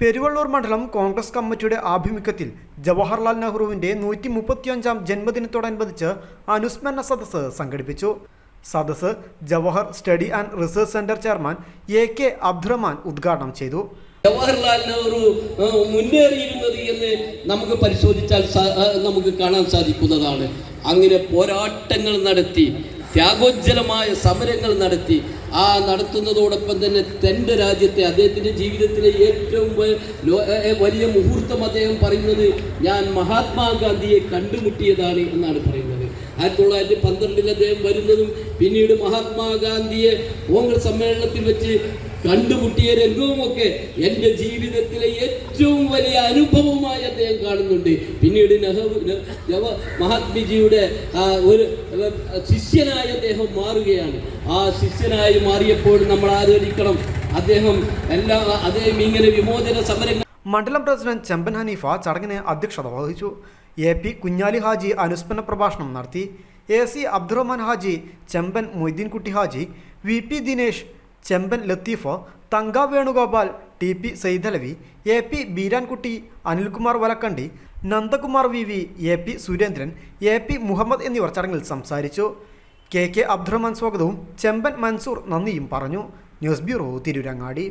പെരുവള്ളൂർ മണ്ഡലം കോൺഗ്രസ് കമ്മിറ്റിയുടെ ആഭിമുഖ്യത്തിൽ ജവഹർലാൽ നെഹ്റുവിന്റെ നൂറ്റി മുപ്പത്തിയഞ്ചാം ജന്മദിനത്തോടനുബന്ധിച്ച് അനുസ്മരണ സദസ്സ് സംഘടിപ്പിച്ചു. സദസ്സ് Jawahar study and research centre chairman A K Abdurahman ഉദ്ഘാടനം ചെയ്തു. ജവഹർലാൽ നെഹ്റു മുന്നേറിയിരുന്നത് എന്ന് നമുക്ക് പരിശോധിച്ചാൽ നമുക്ക് കാണാൻ സാധിക്കുന്നതാണ്. അങ്ങനെ പോരാട്ടങ്ങൾ നടത്തി ത്യാഗോജ്ജലമായ സമരങ്ങൾ നടത്തി. ആ നടത്തുന്നതോടൊപ്പം തന്നെ തന്റെ രാജ്യത്തെ അദ്ദേഹത്തിന്റെ ജീവിതത്തിലെ ഏറ്റവും വലിയ മുഹൂർത്തം അദ്ദേഹം പറയുന്നത് ഞാൻ മഹാത്മാഗാന്ധിയെ കണ്ടുമുട്ടിയതാണ് എന്നാണ് പറയുന്നത്. ആയിരത്തി തൊള്ളായിരത്തി പന്ത്രണ്ടിൽ അദ്ദേഹം വരുന്നതും പിന്നീട് മഹാത്മാഗാന്ധിയെ കോൺഗ്രസ് സമ്മേളനത്തിൽ വെച്ച് കണ്ടുമുട്ടിയ രംഗവുമൊക്കെ എന്റെ ജീവിതത്തിലെ ഏറ്റവും വലിയ അനുഭവമായി അദ്ദേഹം കാണുന്നുണ്ട്. പിന്നീട് നെഹ്റു മഹാത്മജിയുടെ ഒരു ശിഷ്യനായി അദ്ദേഹം മാറുകയാണ്. ആ ശിഷ്യനായി മാറിയപ്പോൾ നമ്മൾ ആലോചിക്കണം അദ്ദേഹം എല്ലാ അദ്ദേഹം ഇങ്ങനെ വിമോചന സമരങ്ങൾ മണ്ഡലം പ്രസിഡന്റ് ചെമ്പൻ ഹനീഫ ചടങ്ങിന് അധ്യക്ഷത വഹിച്ചു. എ പി കുഞ്ഞാലി ഹാജി അനുസ്മരണ പ്രഭാഷണം നടത്തി A C Abdurahman Haji Chemban Moideenkutty Haji V P Dinesh Chemban Latheefa Thanka Venugopal T P Saithalavi A P Beerankutty Anilkumar Valakkandi Nandakumar V V A P Surendran A P Muhammad എന്നിവർ ചടങ്ങിൽ സംസാരിച്ചു. K K Abdurahman സ്വാഗതവും ചെമ്പൻ മൻസൂർ നന്ദിയും പറഞ്ഞു. News bureau Tirurangadi.